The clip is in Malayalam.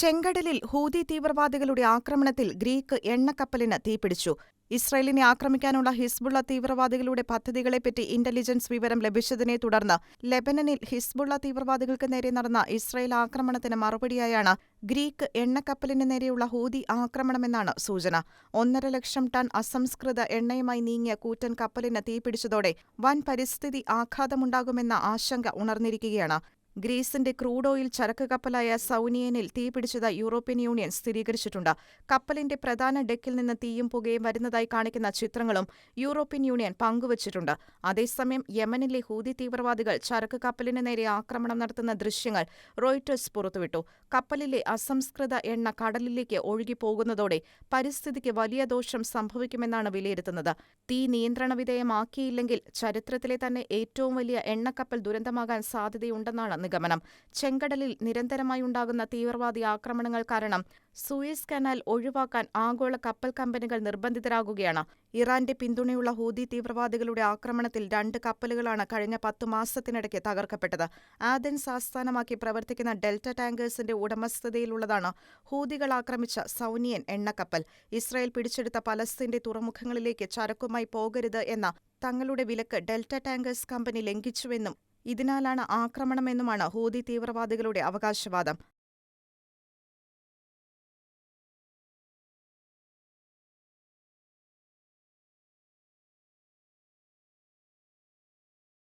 ചെങ്കടലിൽ ഹൂതി തീവ്രവാദികളുടെ ആക്രമണത്തിൽ ഗ്രീക്ക് എണ്ണക്കപ്പലിന് തീപിടിച്ചു. ഇസ്രയേലിനെ ആക്രമിക്കാനുള്ള ഹിസ്ബുള്ള തീവ്രവാദികളുടെ പദ്ധതികളെപ്പറ്റി ഇന്റലിജൻസ് വിവരം ലഭിച്ചതിനെ തുടർന്ന് ലെബനനിൽ ഹിസ്ബുള്ള തീവ്രവാദികൾക്ക് നേരെ നടന്ന ഇസ്രയേൽ ആക്രമണത്തിന് മറുപടിയായാണ് ഗ്രീക്ക് എണ്ണക്കപ്പലിന് നേരെയുള്ള ഹൂതി ആക്രമണമെന്നാണ് സൂചന. ഒന്നര ലക്ഷം ടൺ അസംസ്കൃത എണ്ണയുമായി നീങ്ങിയ കൂറ്റൻ കപ്പലിന് തീപിടിച്ചതോടെ വൻ പരിസ്ഥിതി ആഘാതമുണ്ടാകുമെന്ന ആശങ്ക ഉണർന്നിരിക്കുകയാണ്. ഗ്രീസിന്റെ ക്രൂഡ് ഓയിൽ ചരക്ക് കപ്പലായ സൗനിയനിൽ തീപിടിച്ചതായി യൂറോപ്യൻ യൂണിയൻ സ്ഥിരീകരിച്ചിട്ടുണ്ട്. കപ്പലിന്റെ പ്രധാന ഡെക്കിൽ നിന്ന് തീയും പുകയും വരുന്നതായി കാണിക്കുന്ന ചിത്രങ്ങളും യൂറോപ്യൻ യൂണിയൻ പങ്കുവച്ചിട്ടുണ്ട്. അതേസമയം യമനിലെ ഹൂതി തീവ്രവാദികൾ ചരക്ക് കപ്പലിന് നേരെ ആക്രമണം നടത്തുന്ന ദൃശ്യങ്ങൾ റോയിറ്റേഴ്സ് പുറത്തുവിട്ടു. കപ്പലിലെ അസംസ്കൃത എണ്ണ കടലിലേക്ക് ഒഴുകിപ്പോകുന്നതോടെ പരിസ്ഥിതിക്ക് വലിയ ദോഷം സംഭവിക്കുമെന്നാണ് വിലയിരുത്തുന്നത്. തീ നിയന്ത്രണ വിധേയമാക്കിയില്ലെങ്കിൽ ചരിത്രത്തിലെ തന്നെ ഏറ്റവും വലിയ എണ്ണക്കപ്പൽ ദുരന്തമാകാൻ സാധ്യതയുണ്ടെന്നാണ് നിഗമനം. ചെങ്കടലിൽ നിരന്തരമായുണ്ടാകുന്ന തീവ്രവാദി ആക്രമണങ്ങൾ കാരണം സൂയസ് കനാൽ ഒഴിവാക്കാൻ ആഗോള കപ്പൽ കമ്പനികൾ നിർബന്ധിതരാകുകയാണ്. ഇറാന്റെ പിന്തുണയുള്ള ഹൂതി തീവ്രവാദികളുടെ ആക്രമണത്തിൽ രണ്ട് കപ്പലുകളാണ് കഴിഞ്ഞ പത്തു മാസത്തിനിടയ്ക്ക് തകർക്കപ്പെട്ടത്. ആദൻസ് ആസ്ഥാനമാക്കി പ്രവർത്തിക്കുന്ന ഡെൽറ്റ ടാങ്കേഴ്സിന്റെ ഉടമസ്ഥതയിലുള്ളതാണ് ഹൂതികൾ ആക്രമിച്ച സൗനിയൻ എണ്ണക്കപ്പൽ. ഇസ്രായേൽ പിടിച്ചെടുത്ത പലസ്തീന്റെ തുറമുഖങ്ങളിലേക്ക് ചരക്കുമായി പോകരുത് എന്ന തങ്ങളുടെ വിലക്ക് ഡെൽറ്റ ടാങ്കേഴ്സ് കമ്പനി ലംഘിച്ചുവെന്നും ഇതിനാലാണ് ആക്രമണമെന്നുമാണ് ഹൂതി തീവ്രവാദികളുടെ അവകാശവാദം.